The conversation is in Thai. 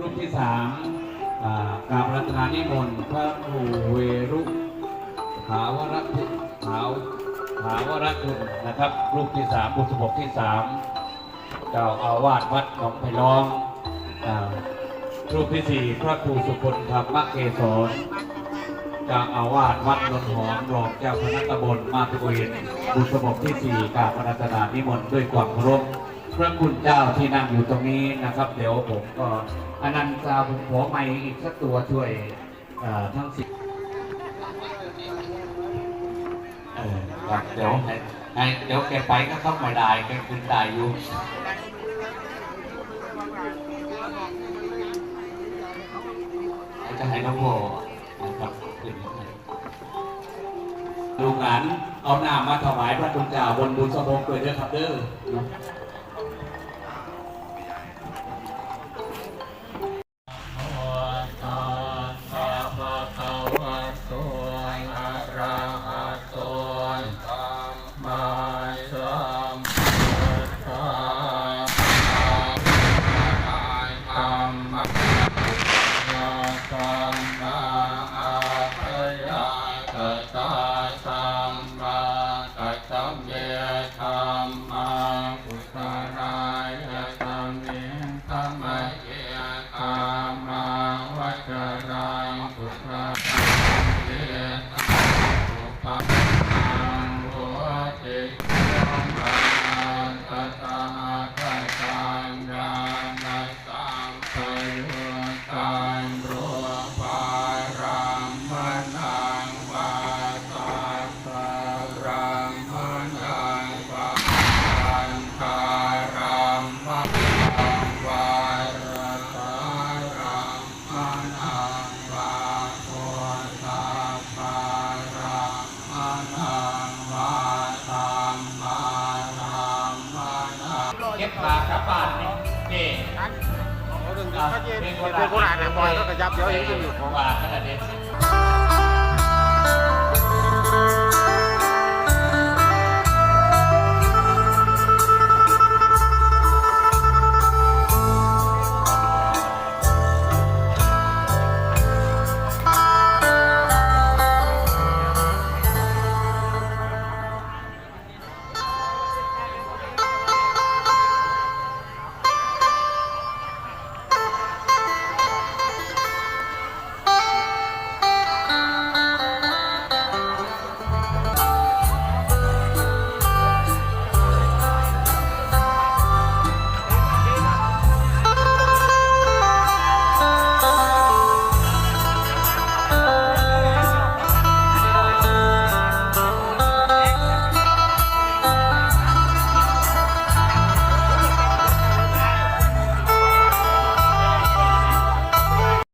รูปที่สามกราบรัตนานิมนต์พระครูเวรุหาวรคุณหาวหาวรคุณนะครับรูปที่สามบุษบกที่สามเจ้าอาวาสวัดหนองไผ่ล้อมรูปที่สี่พระครูสุคนธรรมเกศรจ้าอาวาสวัดนนหอมรองเจ้าคณะตำบลมาตุเวนบุษบกที่สี่กาบพระรัตนานิมนต์ด้วยความเคารพ ระคุณเจ้าที่นั่งอยู่ตรงนี้นะครับ เดี๋ยวผมก็อนันต์จะผมขอไม้อีกสักตัวช่วยทั้งสิบเออครับเดี๋ยวให้เดี๋ยวแกไปก็ต้องไม่ได้แกขึ้นได้อยู่จะให้น้องโบนะครับขึ้นให้ลูกหลานเอาหน้ามาถวายพระคุณเจ้าบนบุญสมงเกิดเด้อครับเด้อ เนา ก็บปากกลับบ้านนี่นี่เขาดึงเขาเย็นเป็นโบราณนะบอยเขากระยับเดี๋ยวเองจะอยู่ของปากขนาดนี้